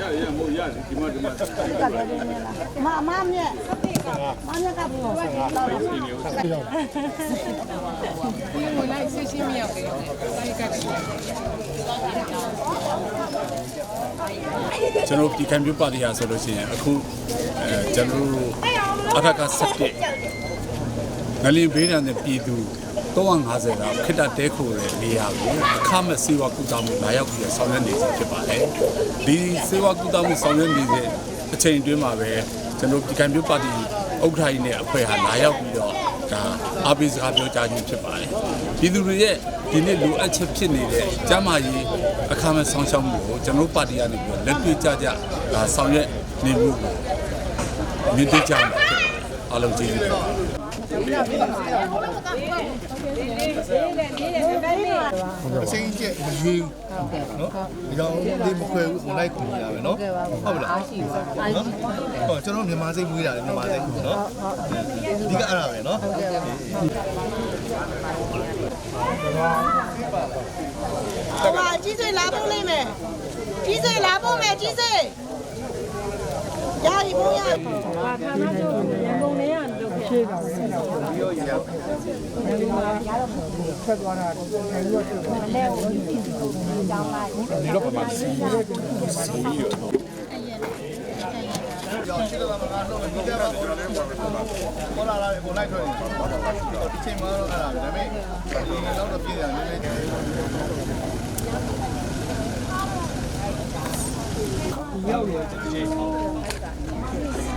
ရရမို့ရတယ်ဒီမှာဒီမှာမအမမြက်မမြက်ကဘူးတော့တော့ဝင်လိုက်ဆေးရှင်းမရောက်သေးဘူး။တိုက်ကတ်တယ်ကျွန်တော်ဒီကံပြပါတီဟာဆိုလို့ရှိရင်အခုအဲကျွန်တော်တို့အထက်က7 ငလင်ဘေးရန်တဲ့ပြည်သူ350ကခိတ္တတဲခိုတဲ့နေရာကိုအခမဲ့စေဝါကုသမှုလာရောက်ပြီးဆောင်ရွက်နေခြင်းဖြစ်ပါတယ်ဒီစေဝါကုသမှုဆောင်ရွက်နေတဲ့အချိန်အတွင်းမှာပဲကျွန်တော်ဒီကံပြပါတီဥက္ကဋ္ဌကြီးနဲ့အဖွဲ့ဟာလာရောက်ပြီးတော့ဒါအားပေးစကားပြောကြားခြင်းဖြစ်ပါတယ်ပြည်သူတွေရဲ့ဒီနေ့လိုအပ်ချက်ဖြစ်နေတဲ့ကျန်းမာရေးအခမဲ့ဆောင်ရှောက်မှုကိုကျွန်တော်ပါတီကနေပြီးတော့လက်တွေ့ကြကြဒါဆောင်ရွက်နေမှုကိုမြင့်တက်ကြမှာဖြစ်ပါတယ် အားလုံးကျေးဇူးတင်ပါတယ်အစိမ်းကျက်မရွေးဘူးနော်ဒီကြောင့်ဒီမခွဲဘူးဝင်လိုက်ခုနေတာပဲနော်ဟုတ်လားအားရှိပါနော်ဟောကျွန်တော်မြန်မာစိတ်မွေးတာလေမြန်မာစိတ်နော်ဒီကအဲ့ဒါပဲနော်ဟိုမှာကြီးစိတ်လာဖို့လိမ့်မယ်ကြီးစိတ်လာဖို့မယ်ကြီးစိတ်ရပြီဘုရား ခေါ်လာလာကိုလိုက်ထွက်နေဒီချိန်မှာတော့အဲ့ဒါဒါပေမဲ့ဒီလောက်တော့ပြည်တယ်နည်းနည်းရောက်နေတဲ့ချိန်